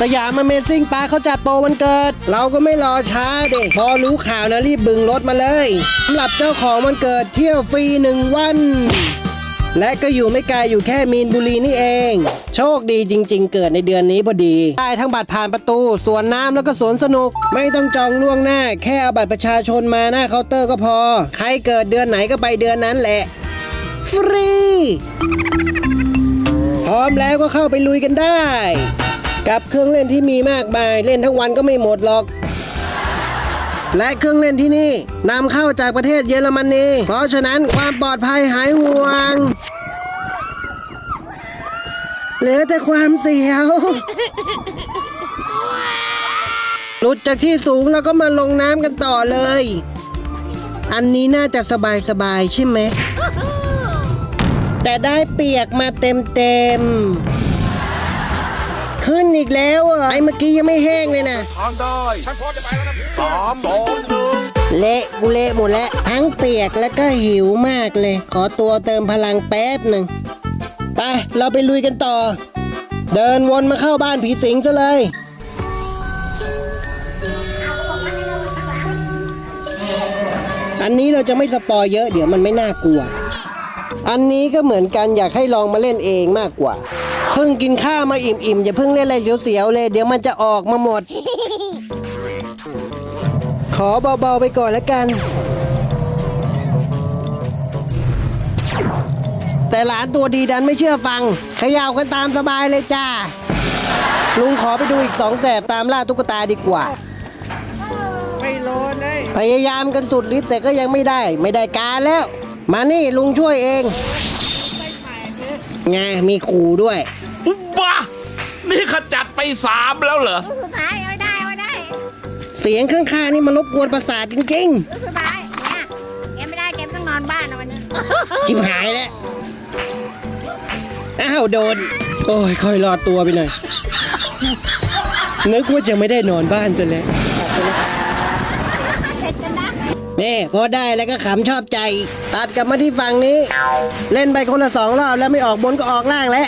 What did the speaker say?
สยามอเมซิ่งปาเขาจัดโปรวันเกิด เราก็ไม่รอช้าเด็กพอรู้ข่าวนะรีบบึงรถมาเลยสำหรับเจ้าของวันเกิดเที่ยวฟรีหนึ่งวัน และก็อยู่ไม่ไกลอยู่แค่มีนบุรีนี่เอง โชคดีจริง ๆ เกิดในเดือนนี้พอดีได้ทั้งบัตรผ่านประตูสวนน้ำแล้วก็สวนสนุก ไม่ต้องจองล่วงหน้า แค่เอาบัตรประชาชนมาหน้าเคาน์เตอร์ก็พอ ใครเกิดเดือนไหนก็ไปเดือนนั้นแหละ ฟรี พร้อมแล้วก็เข้าไปลุยกันได้ กับเครื่องเล่นที่มีมากมายเล่นทั้งวันก็ไม่หมดหรอก และเครื่องเล่นที่นี่นำเข้าจากประเทศเยอรมนีเพราะฉะนั้นความปลอดภัยหายห่วงเหลือแต่ความเสียวหลุดจากที่สูงแล้วก็มาลงน้ำกันต่อเลย อันนี้น่าจะสบายสบายๆใช่ไหม แต่ได้เปียกมาเต็มเต็มๆ ขึ้นอีกแล้วอะไอ้เมื่อกี้ยังไม่แห้งเลยนะทางได้ฉันพร้อมจะไปแล้วนะสามสองหนึ่งเละกูเละหมดแล้วทั้งเปียกแล้วก็หิวมากเลย ขอตัวเติมพลังแป๊บหนึ่งไปเราไปลุยกันต่อ เดินวนมาเข้าบ้านผีสิงซะเลยอันนี้เราจะไม่สปอยเยอะเดี๋ยวมันไม่น่ากลัว อันนี้ก็เหมือนกันอยากให้ลองมาเล่นเองมากกว่า เพิ่งกินข้าวมาอิ่มๆอย่าเพิ่งเล่นอะไรเสียวๆเลย เดี๋ยวมันจะออกมาหมด ขอเบาๆไปก่อนแล้วกัน แต่หลานตัวดีดันไม่เชื่อฟังเขย่ากันตามสบายเลยจ้า ลุงขอไปดูอีกสองแสบตามล่าตุ๊กตาดีกว่า ไม่โลเลยพยายามกันสุดฤทธิ์แต่ก็ยังไม่ได้ ไม่ได้การแล้ว มานี่ลุงช่วยเอง ไงมีขู่ด้วยบ้านี่ขจัดไปสามแล้วเหรอ ลูกสุดท้ายเอาไม่ได้เอาไม่ได้เสียงข้างๆนี่มันรบกวนประสาทจริงลูกสุดท้ายเนี่ยแกไม่ได้แกไม่ต้องนอนบ้านนะวันนี้ๆ จิบหายแล้ว อ้าวโดน โอ้ยค่อยรอดตัวไปหน่อยนึกว่าจะไม่ได้นอนบ้านจนแล้วเสร็จกัน นี่พอได้แล้วก็ขำชอบใจ ตัดกลับมาที่ฝั่งนี้ เล่นไปคนละสองรอบแล้วไม่ออกบนก็ออกล่างแล้ว